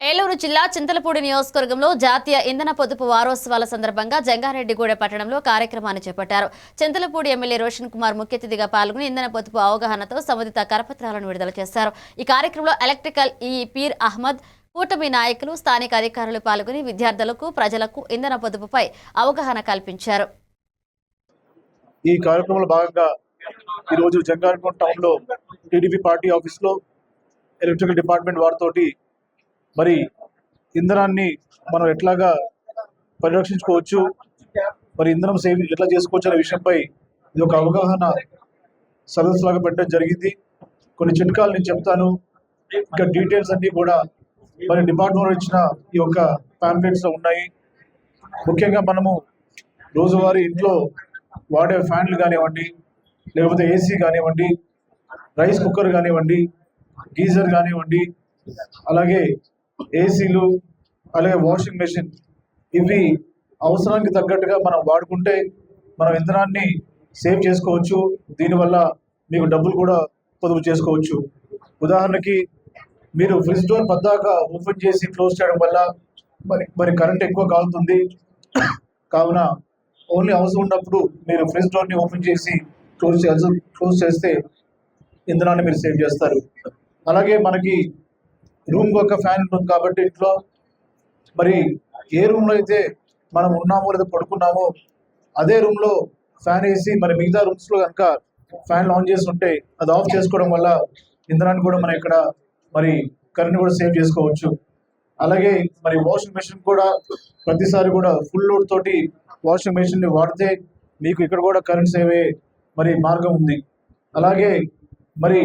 ఏలూరు జిల్లా చింతలపూడి నియోజకవర్గంలో జాతీయ ఇంధన పొదుపు వారోత్సవాల సందర్భంగా జంగారెడ్డిగూడ పట్టణంలో కార్యక్రమాన్ని చేపట్టారు. చింతలపూడి ఎమ్మెల్యే రోషన్ కుమార్ ముఖ్య అతిథిగా పాల్గొని ఇంధన పొదుపు అవగాహనతో సంబంధిత కరపత్రాలను విడుదల చేశారు. ఈ కార్యక్రమంలో ఎలక్ట్రికల్ ఈ పీర్ అహ్మద్ కూటమి నాయకులు స్థానిక అధికారులు పాల్గొని విద్యార్థులకు ప్రజలకు ఇంధన పొదుపుపై అవగాహన కల్పించారు. ఈ కార్యక్రమంలో భాగంగా ఈరోజు టౌన్లో టీడీపీ పార్టీ ఆఫీస్లో ఎలక్ట్రికల్ డిపార్ట్మెంట్ వారితోటి మరి ఇంధనాన్ని మనం ఎట్లాగా పరిరక్షించుకోవచ్చు? మరి ఇంధనం సేవింగ్ ఎట్లా చేసుకోవచ్చు అనే విషయంపై ఇది ఒక అవగాహన సదస్సు లాగా పెట్టడం జరిగింది. కొన్ని చిట్కాలు నేను చెప్తాను. ఇంకా డీటెయిల్స్ అన్నీ కూడా మరి డిపార్ట్మెంట్ ఇచ్చిన ఈ యొక్క ప్యాంప్లెట్స్లో ఉన్నాయి. ముఖ్యంగా మనము రోజువారీ ఇంట్లో వాడే ఫ్యాన్లు కానివ్వండి లేకపోతే ఏసీ కానివ్వండి రైస్ కుక్కర్ కానివ్వండి గీజర్ కానివ్వండి అలాగే ఏసీలు అలాగే వాషింగ్ మెషిన్ ఇవి అవసరానికి తగ్గట్టుగా మనం వాడుకుంటే మనం ఇంధనాన్ని సేవ్ చేసుకోవచ్చు. దీనివల్ల మీకు డబ్బులు కూడా పొదుపు చేసుకోవచ్చు. ఉదాహరణకి మీరు ఫ్రిడ్జ్ డోర్ పద్దాక ఓపెన్ చేసి క్లోజ్ చేయడం వల్ల మరి మరి కరెంట్ ఎక్కువ కాలుతుంది. కావున ఓన్లీ అవసరం ఉన్నప్పుడు మీరు ఫ్రిడ్జ్ డోర్ని ఓపెన్ చేసి క్లోజ్ చేయాల్సి క్లోజ్ చేస్తే ఇంధనాన్ని మీరు సేవ్ చేస్తారు. అలాగే మనకి రూమ్కి ఒక ఫ్యాన్ ఉంటుంది కాబట్టి ఇంట్లో మరి ఏ రూమ్లో అయితే మనం ఉన్నామో లేదా పడుకున్నామో అదే రూమ్లో ఫ్యాన్ వేసి మరి మిగతా రూమ్స్లో కనుక ఫ్యాన్లు ఆన్ చేసి ఉంటే అది ఆఫ్ చేసుకోవడం వల్ల ఇంధనాన్ని కూడా మనం ఇక్కడ మరి కరెంట్ కూడా సేవ్ చేసుకోవచ్చు. అలాగే మరి వాషింగ్ మెషిన్ కూడా ప్రతిసారి కూడా ఫుల్ లోడ్ తోటి వాషింగ్ మెషిన్ని వాడితే మీకు ఇక్కడ కూడా కరెంట్ సేవ్ అయ్యే మరి మార్గం ఉంది. అలాగే మరి